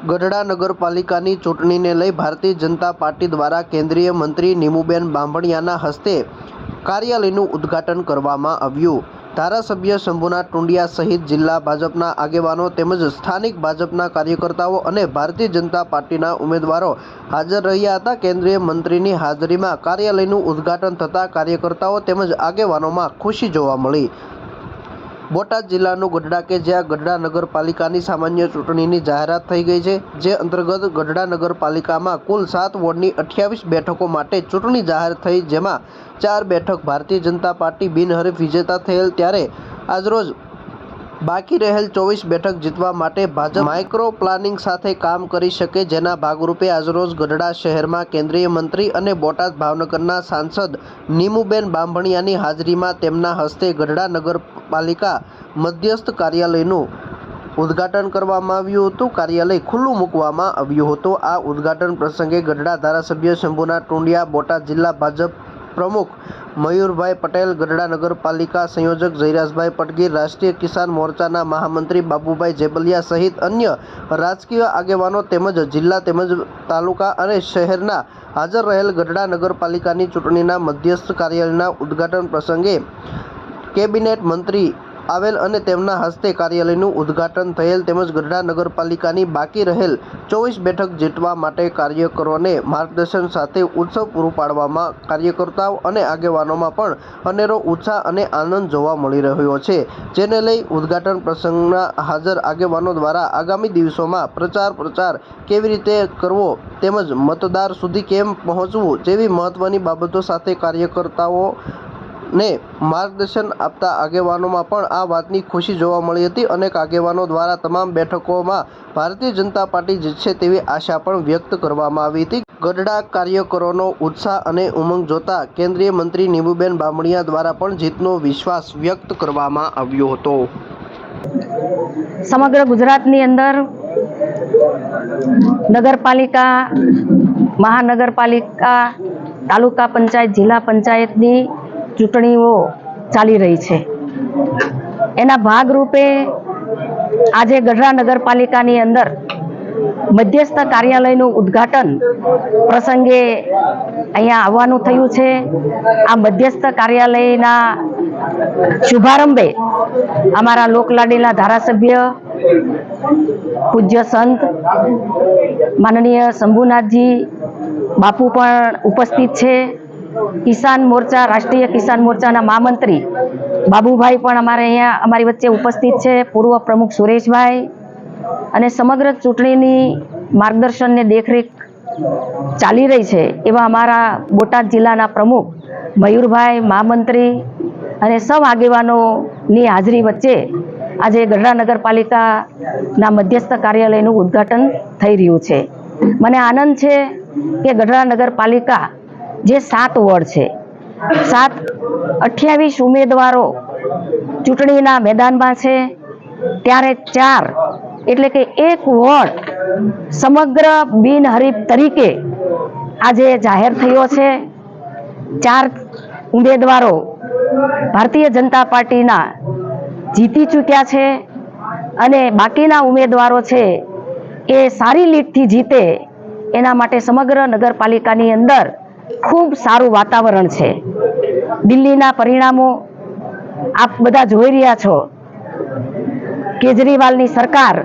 ગઢડા નગરપાલિકાની ચૂંટણીને લઈ ભારતીય જનતા પાર્ટી દ્વારા કેન્દ્રીય મંત્રી નીમુબેન બાંભણિયાના હસ્તે કાર્યાલયનું ઉદ્ઘાટન કરવામાં આવ્યું. ધારાસભ્ય શંભુનાથ ટુંડિયા સહિત જિલ્લા ભાજપના આગેવાનો તેમજ સ્થાનિક ભાજપના કાર્યકર્તાઓ અને ભારતીય જનતા પાર્ટીના ઉમેદવારો હાજર રહ્યા હતા. કેન્દ્રીય મંત્રીની હાજરીમાં કાર્યાલયનું ઉદ્ઘાટન થતાં કાર્યકર્તાઓ તેમજ આગેવાનોમાં ખુશી જોવા મળી. બોટાદ જિલ્લાનું ગઢડા કે જ્યાં ગઢડા નગરપાલિકાની સામાન્ય ચૂંટણીની જાહેરાત થઈ ગઈ છે, જે અંતર્ગત ગઢડા નગરપાલિકામાં કુલ સાત વોર્ડની અઠ્યાવીસ બેઠકો માટે ચૂંટણી જાહેર થઈ, જેમાં ચાર બેઠક ભારતીય જનતા પાર્ટી બિનહરીફ વિજેતા થયેલ ત્યારે આજરોજ બાકી રહેલ ચોવીસ બેઠક જીતવા માટે ભાજપ માઇક્રો પ્લાનિંગ સાથે કામ કરી શકે જેના ભાગરૂપે આજરોજ ગઢડા શહેરમાં કેન્દ્રીય મંત્રી અને બોટાદ ભાવનગરના સાંસદ નીમુબેન બાંભણિયાની હાજરીમાં તેમના હસ્તે ગઢડા નગરપાલિકા મધ્યસ્થ કાર્યાલયનું ઉદ્ઘાટન કરવામાં આવ્યું હતું. કાર્યાલય ખુલ્લું મૂકવામાં આવ્યું હતું. આ ઉદ્ઘાટન પ્રસંગે ગઢડા ધારાસભ્ય શંભુનાથ ટુંડિયા, બોટાદ જિલ્લા ભાજપ પ્રમુખ મયુરભાઈ પટેલ, ગઢડા નગરપાલિકા સંયોજક જયરાજભાઈ પટગીર, રાષ્ટ્રીય કિસાન મોરચાના મહામંત્રી બાબુભાઈ જેબલિયા સહિત અન્ય રાજકીય આગેવાનો તેમજ જિલ્લા તેમજ તાલુકા અને શહેરના હાજર રહેલ ગઢડા નગરપાલિકાની ચૂંટણીના મધ્યસ્થ કાર્યાલયના ઉદ્ઘાટન પ્રસંગે કેબિનેટ મંત્રી આવેલ અને તેમના હસ્તે કાર્યાલયનું ઉદ્ઘાટન થયેલ તેમજ ગઢડા નગરપાલિકાની બાકી રહેલ ચોવીસ બેઠક જીતવા માટે કાર્યકરોને માર્ગદર્શન સાથે ઉત્સવ પૂરું પાડવામાં કાર્યકર્તાઓ અને આગેવાનોમાં પણ અનેરો ઉત્સાહ અને આનંદ જોવા મળી રહ્યો છે. જેને લઈ ઉદ્ઘાટન પ્રસંગના હાજર આગેવાનો દ્વારા આગામી દિવસોમાં પ્રચાર પ્રચાર કેવી રીતે કરવો તેમજ મતદાર સુધી કેમ પહોંચવું જેવી મહત્ત્વની બાબતો સાથે કાર્યકર્તાઓ ને માર્ગદર્શન આપતા આગેવાનોમાં પણ આ વાતની ખુશી જોવા મળી હતી અનેક આગેવાનો દ્વારા તમામ બેઠકોમાં ભારતીય જનતા પાર્ટી જીતશે તેવી આશા પણ વ્યક્ત કરવામાં આવી હતી. ગઢડા કાર્યકરોનો ઉત્સાહ અને ઉમંગ જોતા કેન્દ્રીય મંત્રી નીબુબેન બામણિયા દ્વારા પણ જીતનો વિશ્વાસ વ્યક્ત કરવામાં આવ્યો હતો. સમગ્ર ગુજરાતની અંદર નગરપાલિકા, મહાનગરપાલિકા, તાલુકા પંચાયત, જિલ્લા પંચાયતની ચૂંટણીઓ ચાલી રહી છે. એના ભાગરૂપે આજે ગઢડા નગરપાલિકાની અંદર મધ્યસ્થ કાર્યાલયનું ઉદ્ઘાટન પ્રસંગે અહીંયા આવવાનું થયું છે. આ મધ્યસ્થ કાર્યાલયના શુભારંભે અમારા લોકલાડીલા ધારાસભ્ય પૂજ્ય સંત માનનીય શંભુનાથજી બાપુ પણ ઉપસ્થિત છે. કિસાન મોરચા, રાષ્ટ્રીય કિસાન મોરચાના મહામંત્રી બાબુભાઈ પણ અમારે અહીંયા અમારી વચ્ચે ઉપસ્થિત છે. પૂર્વ પ્રમુખ સુરેશભાઈ અને સમગ્ર ચૂંટણીની માર્ગદર્શનને દેખરેખ ચાલી રહી છે એવા અમારા બોટાદ જિલ્લાના પ્રમુખ મયુરભાઈ મહામંત્રી અને સૌ આગેવાનોની હાજરી વચ્ચે આજે ગઢડા નગરપાલિકાના મધ્યસ્થ કાર્યાલયનું ઉદ્ઘાટન થઈ રહ્યું છે. મને આનંદ છે કે ગઢડા નગરપાલિકા જે સાત વોર્ડ છે. સાત અઠ્યાવીસ ઉમેદવારો ચૂંટણીના મેદાનમાં છે. ત્યારે ચાર, એટલે કે એક વોર્ડ સમગ્ર બિનહરીફ તરીકે આજે જાહેર થયો છે. ચાર ઉમેદવારો ભારતીય જનતા પાર્ટીના જીતી ચૂક્યા છે અને બાકીના ઉમેદવારો છે એ સારી લીડથી જીતે એના માટે સમગ્ર નગરપાલિકાની અંદર ખૂબ સારું વાતાવરણ છે. દિલ્હીના પરિણામો આપ બધા જોઈ રહ્યા છો. કેજરીવાલની સરકાર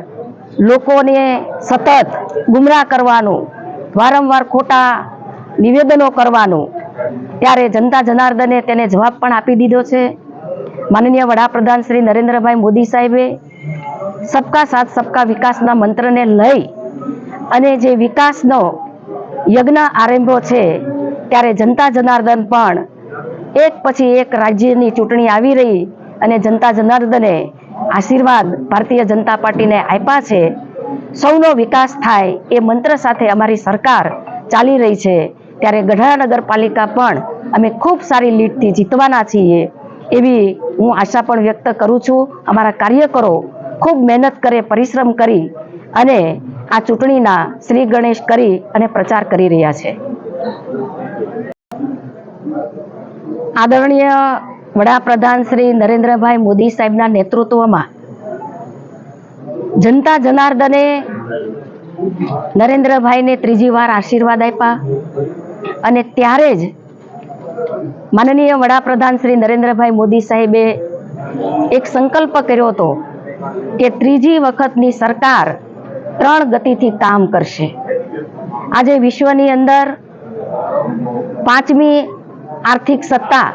લોકોને સતત ગુમરાહ કરવાનું, વારંવાર ખોટા નિવેદનો કરવાનું, ત્યારે જનતા જનાર્દને તેને જવાબ પણ આપી દીધો છે. માનનીય વડાપ્રધાન શ્રી નરેન્દ્રભાઈ મોદી સાહેબે સબકા સાથ સબકા વિકાસના મંત્રને લઈ અને જે વિકાસનો યજ્ઞ આરંભો છે ત્યારે જનતા જનાર્દન પણ એક પછી એક રાજ્યની ચૂંટણી આવી રહી અને જનતા જનાર્દને આશીર્વાદ ભારતીય જનતા પાર્ટીને આપ્યા છે. સૌનો વિકાસ થાય એ મંત્ર સાથે અમારી સરકાર ચાલી રહી છે. ત્યારે ગઢડા નગરપાલિકા પણ અમે ખૂબ સારી લીડથી જીતવાના છીએ એવી હું આશા પણ વ્યક્ત કરું છું. અમારા કાર્યકરો ખૂબ મહેનત કરે, પરિશ્રમ કરી અને આ ચૂંટણીના શ્રી ગણેશ કરી અને પ્રચાર કરી રહ્યા છે. આદરણીય વડાપ્રધાન શ્રી નરેન્દ્રભાઈ મોદી સાહેબના નેતૃત્વમાં જનતા જનાર્દને નરેન્દ્રભાઈને ત્રીજી વાર આશીર્વાદ આપ્યા અને ત્યારે જ માનનીય વડાપ્રધાન શ્રી નરેન્દ્રભાઈ મોદી સાહેબે એક સંકલ્પ કર્યો હતો કે ત્રીજી વખતની સરકાર ત્રણ ગતિથી કામ કરશે. આજે વિશ્વની અંદર પાંચમી આર્થિક સત્તા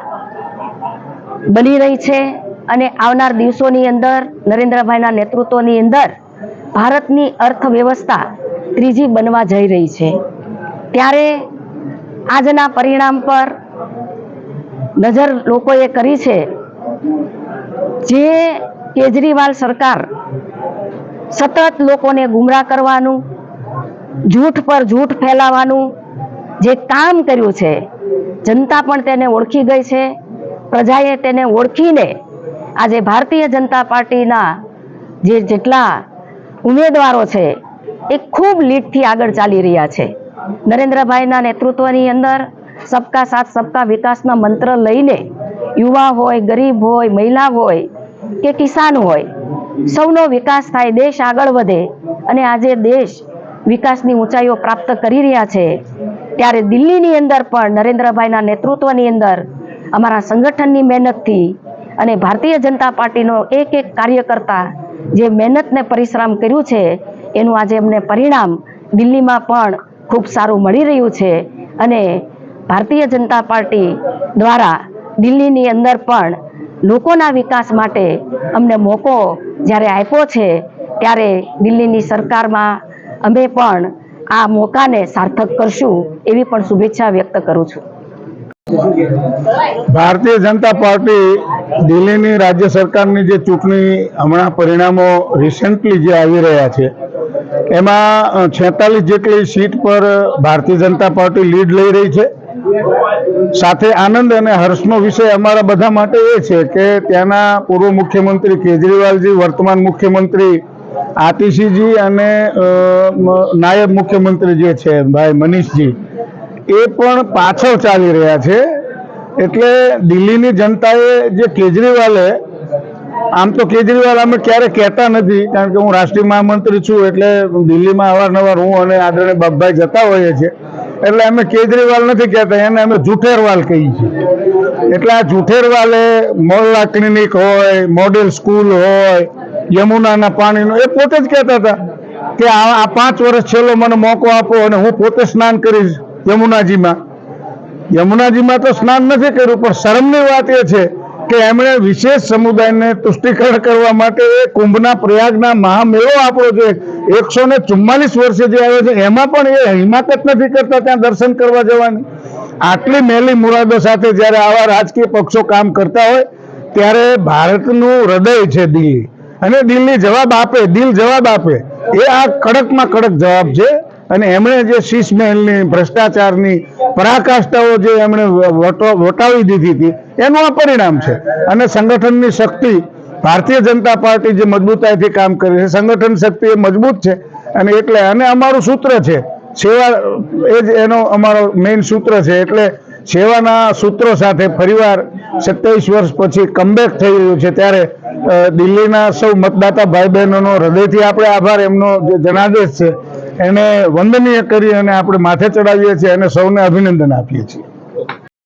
બની રહી છે અને આવનાર દિવસોની અંદર, નરેન્દ્રભાઈના નેતૃત્વની અંદર ભારતની અર્થવ્યવસ્થા ત્રીજી બનવા જઈ રહી છે. ત્યારે આજના પરિણામ પર નજર લોકોએ કરી છે જે કેજરીવાલ સરકાર સતત લોકોને ગુમરાહ કરવાનું, જૂઠ પર જૂઠ ફેલાવાનું જે કામ કર્યું છે, જનતા પણ તેને ઓળખી ગઈ છે. પ્રજાએ તેને ઓળખીને આજે ભારતીય જનતા પાર્ટીના જે જેટલા ઉમેદવારો છે, એ ખૂબ લીડથી આગળ ચાલી રહ્યા છે. નરેન્દ્રભાઈના નેતૃત્વની અંદર સબકા સાથ, સબકા વિકાસના મંત્ર લઈને યુવા હોય, ગરીબ હોય, મહિલા હોય કે કિસાન હોય, સૌનો વિકાસ થાય, દેશ આગળ વધે અને આજે દેશ વિકાસની ઊંચાઈઓ પ્રાપ્ત કરી રહ્યા છે. ત્યારે દિલ્હીની અંદર પણ નરેન્દ્રભાઈના નેતૃત્વની અંદર અમારા સંગઠનની મહેનતથી અને ભારતીય જનતા પાર્ટીનો એક એક કાર્યકર્તા જે મહેનતને પરિશ્રમ કર્યું છે, એનું આજે અમને પરિણામ દિલ્હીમાં પણ ખૂબ સારું મળી રહ્યું છે અને ભારતીય જનતા પાર્ટી દ્વારા દિલ્હીની અંદર પણ લોકોના વિકાસ માટે અમને મોકો જ્યારે આપ્યો છે, ત્યારે દિલ્હીની સરકારમાં અમે પણ આ મોકાને સાર્થક કરશું એવી પણ શુભેચ્છા વ્યક્ત કરું છું. ભારતીય જનતા પાર્ટી દિલ્હીની રાજ્ય સરકારની જે ચૂંટણી હમણાં પરિણામો રિસેન્ટલી જે આવી રહ્યા છે, એમાં છેતાલીસ જેટલી સીટ પર ભારતીય જનતા પાર્ટી લીડ લઈ રહી છે. સાથે આનંદ અને હર્ષનો વિષય અમારા બધા માટે એ છે કે ત્યાંના પૂર્વ મુખ્યમંત્રી કેજરીવાલજી, વર્તમાન મુખ્યમંત્રી આતિશીજી અને નાયબ મુખ્યમંત્રી જે છે, ભાઈ મનીષજી, એ પણ પાછળ ચાલી રહ્યા છે. એટલે દિલ્હીની જનતાએ જે કેજરીવાલે આમ તો કેજરીવાલ અમે ક્યારે કહેતા નથી, કારણ કે હું રાષ્ટ્રીય મહામંત્રી છું, એટલે દિલ્હીમાં અવારનવાર હું અને આદરણીય બાપભાઈ જતા હોઈએ છીએ. એટલે અમે કેજરીવાલ નથી કહેતા, એને અમે જુઠેરવાલ કહીએ છીએ. એટલે આ જુઠેરવાલે મોહલ્લા ક્લિનિક હોય, મોડેલ સ્કૂલ હોય યમુનાના પાણીનો. એ પોતે જ કહેતા હતા કે આ પાંચ વર્ષ છેલ્લો મને મોકો આપો અને હું પોતે સ્નાન કરીશ યમુનાજીમાં. યમુનાજીમાં તો સ્નાન નથી કર્યું, પણ શરમની વાત એ છે કે એમણે વિશેષ સમુદાયને તુષ્ટિકરણ કરવા માટે એ કુંભના પ્રયાગના મહામેળો આપણો જે એકસો ને ચુમ્માલીસ વર્ષે જે આવ્યો છે, એમાં પણ એ હિમાકત નથી કરતા ત્યાં દર્શન કરવા જવાની. આટલી મેલી મુરાદો સાથે જ્યારે આવા રાજકીય પક્ષો કામ કરતા હોય, ત્યારે ભારતનું હૃદય છે દિલ્હી. અને દિલ્હી જવાબ આપે, દિલ જવાબ આપે. એ આ કડકમાં કડક જવાબ છે. અને એમણે જે શીશ મહેલની ભ્રષ્ટાચારની પરાકાષ્ઠાઓ જે એમણે વટો- વટાવી દીધી હતી, એનું આ પરિણામ છે. અને સંગઠનની શક્તિ, ભારતીય જનતા પાર્ટી જે મજબૂતાઈથી કામ કરે છે, સંગઠન શક્તિ એ મજબૂત છે. અને એટલે અને અમારું સૂત્ર છે, સેવા, એ જ એનો અમારો મેઇન સૂત્ર છે. એટલે સેવાના સૂત્રો સાથે ફરીવાર સત્યાવીસ વર્ષ પછી કમબેક થઈ રહ્યું છે ત્યારે દિલ્હીના સૌ મતદાતા ભાઈ બહેનોનો હૃદયથી આપણે આભાર, એમનો જે જનાદેશ છે, એને વંદનીય કરી અને આપણે માથે ચડાવીએ છીએ અને સૌને અભિનંદન આપીએ છીએ.